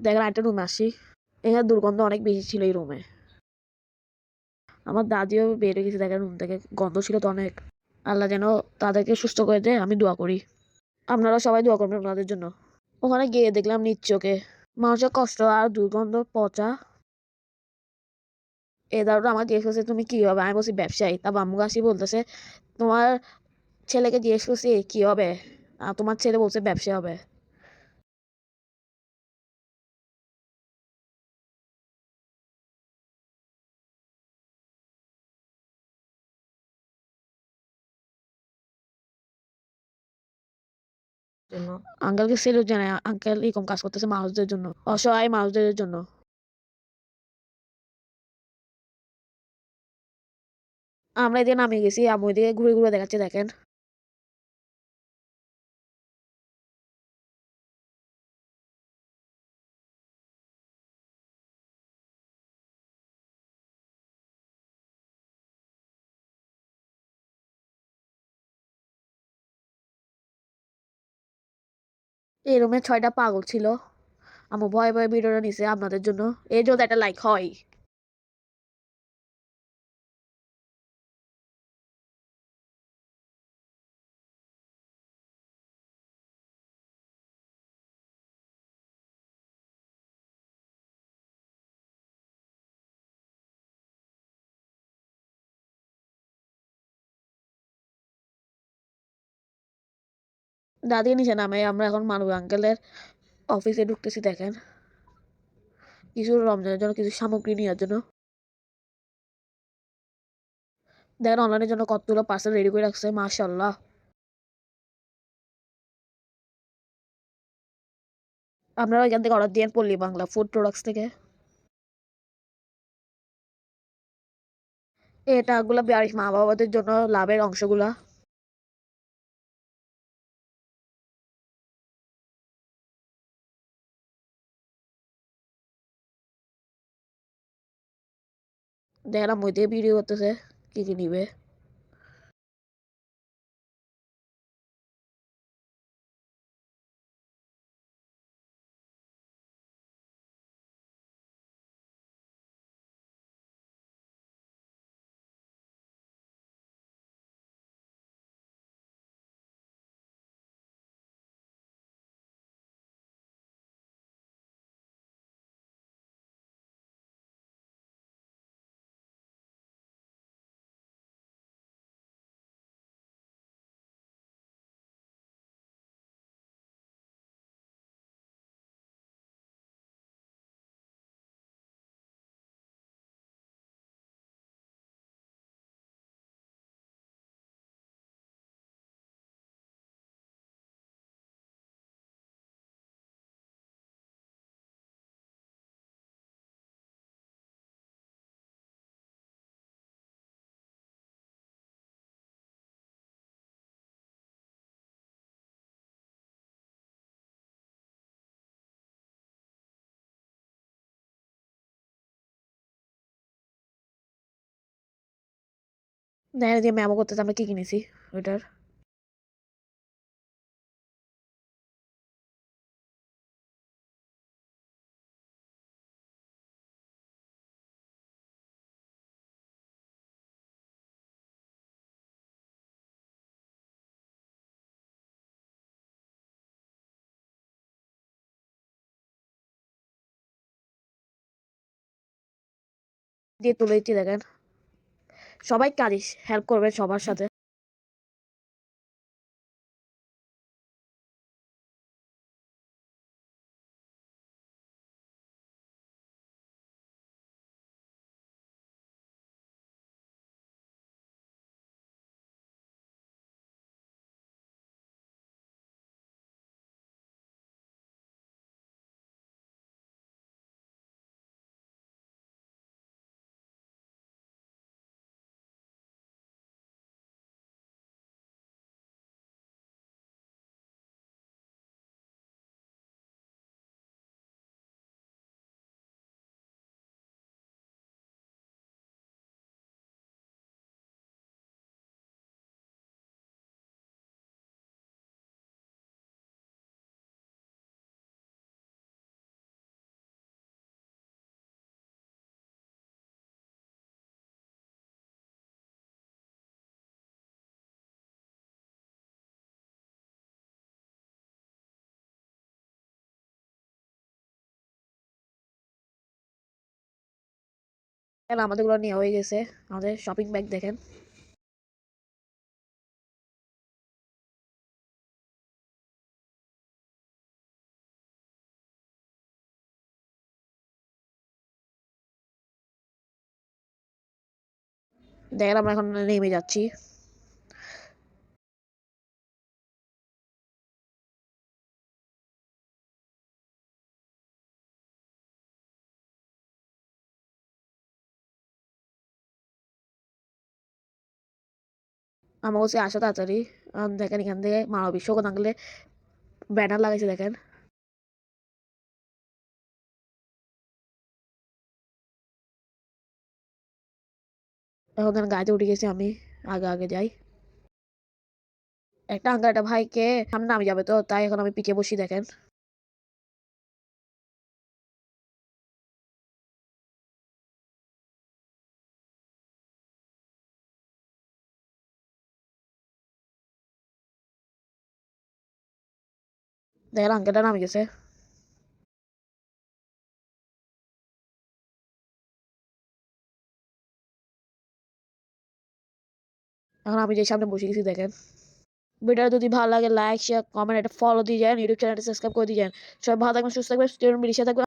দেখেন একটা রুমে আসি। এখানে দুর্গন্ধ অনেক বেশি ছিল এই রুমে আমার দাদিও বের হয়ে গেছে দেখেন রুম থেকে। গন্ধ ছিল তো অনেক। আল্লাহ যেন তাদেরকে সুস্থ করে দেয়, আমি দোয়া করি। আপনারা সবাই দোয়া করবেন ওনাদের জন্য। ওখানে গিয়ে দেখলাম নিজ চোখে মানুষের কষ্ট আর দুর্গন্ধ পচা। এ দারুটা আমার জিজ্ঞেস করছে, তুমি কি হবে? আমি বলছি, ব্যবসায়ী। তা বাম্মু আসি বলতেছে, তোমার ছেলেকে জিজ্ঞেস করছি, কি হবে? আর তোমার ছেলে বলছে ব্যবসা হবে। জন্য। আঙ্কেলকে সেলুট জানাই আঙ্কেল এরকম কাজ করতেছে মানুষদের জন্য, অসহায় মানুষদের জন্য। আমরা এদিকে নামে গেছি আমি ওইদিকে ঘুরে ঘুরে দেখাচ্ছি, দেখেন। এই রুমে ছয়টা পাগল ছিল। আমি ভয়ে ভয়ে ভিডিওটা নিছে আপনাদের জন্য। এই যদি একটা লাইক হয়। দাদিকে নিচে নামে আমরা এখন মানব আঙ্কেলের অফিসে ঢুকতেছি, দেখেন। কিছু রমজানের জন্য, কিছু সামগ্রী নেওয়ার জন্য। দেখেন অনলাইনের জন্য কতগুলো পার্সেল রেডি করে রাখছে মাশাল্লাহ আপনারা ওইখান থেকে অর্ডার দিয়েন পল্লী বাংলা ফুড প্রোডাক্টস থেকে। এটা গুলা বাড়ির মা বাবাদের জন্য লাভের অংশগুলা। দেখলাম ওই দিয়ে ভিডিও করতেছে কী কী নিবে দেখেন যে ম্যামও করতেছে আমরা কি কিনেছি? ওইটার। দিয়ে তুলে দিচ্ছি দেখেন। সবাই কাজে হেল্প করবে সবার সাথে। দেখেন আমাদেরগুলো নেওয়া হয়ে গেছে। আমাদের শপিং ব্যাগ দেখেন। দেখেন আমরা এখন নেমে যাচ্ছি। আমার কাছে আসা তাড়াতাড়ি। দেখেন এখান থেকে মানবিক শোক আঙ্গলে ব্যানার লাগাইছে, দেখেন। এখন দেখেন গাড়িতে উঠে গেছি আমি, আগে আগে যাই। একটা আঙ্কেল একটা ভাইকে সামনে নামে যাবে তো, তাই এখন আমি পিকে বসি, দেখেন। দেখেন আঙ্কেলটা নামে গেছে এখন আমি যে সামনে বসে গেছি দেখেন ভিডিওটা যদি ভালো লাগে লাইক শেয়ার কমেন্ট একটা ফলো দিয়ে যান ইউটিউব চ্যানেলটা সাবস্ক্রাইব করে দিয়ে যান সবাই ভালো থাকবেন সুস্থ থাকবেন স্টুডেন্ট থাকবেন